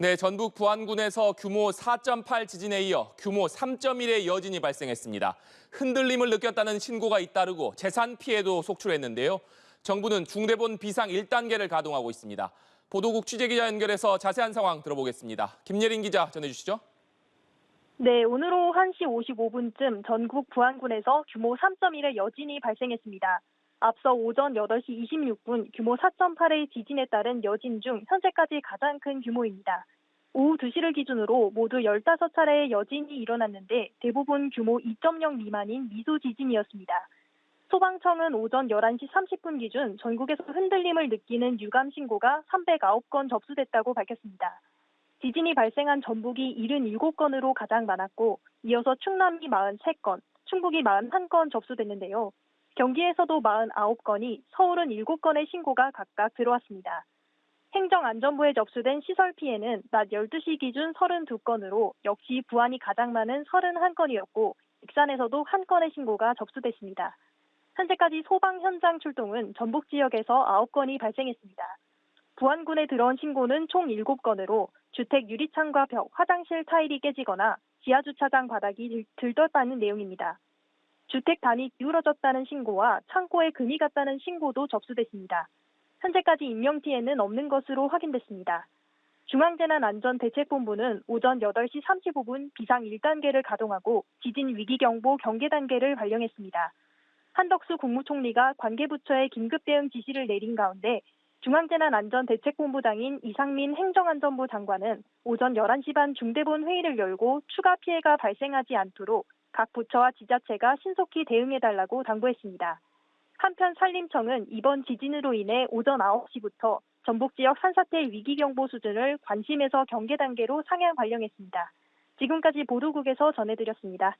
네, 전북 부안군에서 규모 4.8 지진에 이어 규모 3.1의 여진이 발생했습니다. 흔들림을 느꼈다는 신고가 잇따르고 재산 피해도 속출했는데요. 정부는 중대본 비상 1단계를 가동하고 있습니다. 보도국 취재기자 연결해서 자세한 상황 들어보겠습니다. 김예린 기자 전해주시죠. 네, 오늘 오후 1시 55분쯤 전국 부안군에서 규모 3.1의 여진이 발생했습니다. 앞서 오전 8시 26분 규모 4.8의 지진에 따른 여진 중 현재까지 가장 큰 규모입니다. 오후 2시를 기준으로 모두 15차례의 여진이 일어났는데 대부분 규모 2.0 미만인 미소 지진이었습니다. 소방청은 오전 11시 30분 기준 전국에서 흔들림을 느끼는 유감 신고가 309건 접수됐다고 밝혔습니다. 지진이 발생한 전북이 77건으로 가장 많았고 이어서 충남이 43건, 충북이 41건 접수됐는데요. 경기에서도 49건이, 서울은 7건의 신고가 각각 들어왔습니다. 행정안전부에 접수된 시설 피해는 낮 12시 기준 32건으로 역시 부안이 가장 많은 31건이었고 익산에서도 1건의 신고가 접수됐습니다. 현재까지 소방 현장 출동은 전북 지역에서 9건이 발생했습니다. 부안군에 들어온 신고는 총 7건으로 주택 유리창과 벽, 화장실 타일이 깨지거나 지하 주차장 바닥이 들- 들떴다는 내용입니다. 주택 단이 기울어졌다는 신고와 창고에 금이 갔다는 신고도 접수됐습니다. 현재까지 인명 피해는 없는 것으로 확인됐습니다. 중앙재난안전대책본부는 오전 8시 35분 비상 1단계를 가동하고 지진 위기경보 경계 단계를 발령했습니다. 한덕수 국무총리가 관계부처에 긴급 대응 지시를 내린 가운데 중앙재난안전대책본부장인 이상민 행정안전부 장관은 오전 11시 반 중대본 회의를 열고 추가 피해가 발생하지 않도록 각 부처와 지자체가 신속히 대응해달라고 당부했습니다. 한편 산림청은 이번 지진으로 인해 오전 9시부터 전북 지역 산사태 위기경보 수준을 관심에서 경계 단계로 상향 발령했습니다. 지금까지 보도국에서 전해드렸습니다.